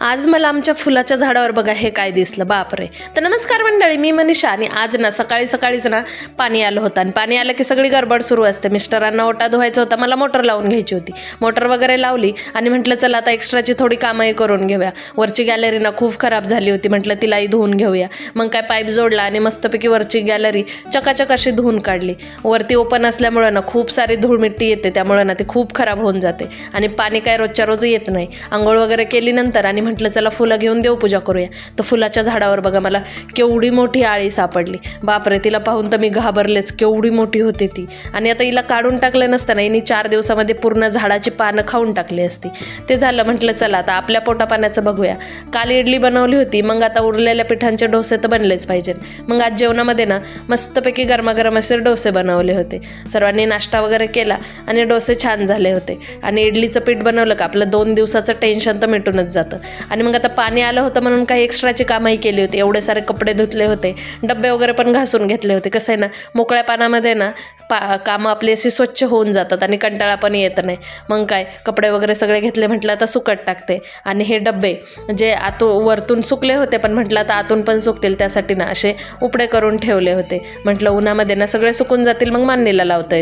आज मला आमच्या फुलाच्या झाडावर बघा हे काय दिसलं? बापरे. तर नमस्कार मंडळी मी मनीषा आणि आज ना सकाळी सकाळीच ना पाणी आलं होतं. आणि पाणी आलं की सगळी गडबड सुरू असते. मिस्टरांना ओटा धुवायचा होता मला मोटर लावून घ्यायची होती. मोटर वगैरे लावली आणि म्हटलं चला आता एक्स्ट्राची थोडी कामंही करून घेऊया. वरची गॅलरी ना खूप खराब झाली होती. म्हटलं तिलाही धुवून घेऊया. मग काय पाईप जोडला आणि मस्तपैकी वरची गॅलरी चकाचक अशी धुवून काढली. वरती ओपन असल्यामुळं ना खूप सारी धूळमिट्टी येते. त्यामुळं ना ती खूप खराब होऊन जाते. आणि पाणी काय रोजच्या रोज येत नाही. आंघोळ वगैरे केली नंतर आणि म्हटलं चला फुलं घेऊन देवपूजा करूया. तर फुलाच्या झाडावर बघा मला केवढी मोठी आळी सापडली. बापरे तिला पाहून तर मी घाबरलेच. केवढी मोठी होती ती. आणि आता हिला काढून टाकलं नसतं ना हिने चार दिवसामध्ये पूर्ण झाडाची पानं खाऊन टाकली असती. ते झालं म्हटलं चला आता आपल्या पोटापाण्याचं बघूया. काल इडली बनवली होती. मग आता उरलेल्या पिठांचे डोसे तर बनलेच पाहिजेत. मग आज जेवणामध्ये ना मस्तपैकी गरमागरम असे डोसे बनवले होते. सर्वांनी नाश्ता वगैरे केला आणि डोसे छान झाले होते. आणि इडलीचं पीठ बनवलं का? आपलं दोन दिवसाचं टेन्शन तर मिटूनच जातं. आणि मग आता पाणी आलं होतं म्हणून काही एक्स्ट्राची कामही केली होती. एवढे सारे कपडे धुतले होते. डब्बे वगैरे पण घासून घेतले होते. कसं आहे ना मोकळ्या पाण्यामध्ये ना पा कामं आपली अशी स्वच्छ होऊन जातात आणि कंटाळा पण येत नाही. मग काय कपडे वगैरे सगळे घेतले म्हटलं आता सुकट टाकते. आणि हे डब्बे जे आतो वरतून सुकले होते पण म्हटलं आता आतून पण सुकतील त्यासाठी ना असे उपडे करून ठेवले होते. म्हटलं उन्हामध्ये ना सगळे सुकून जातील मग मांडणीला लावता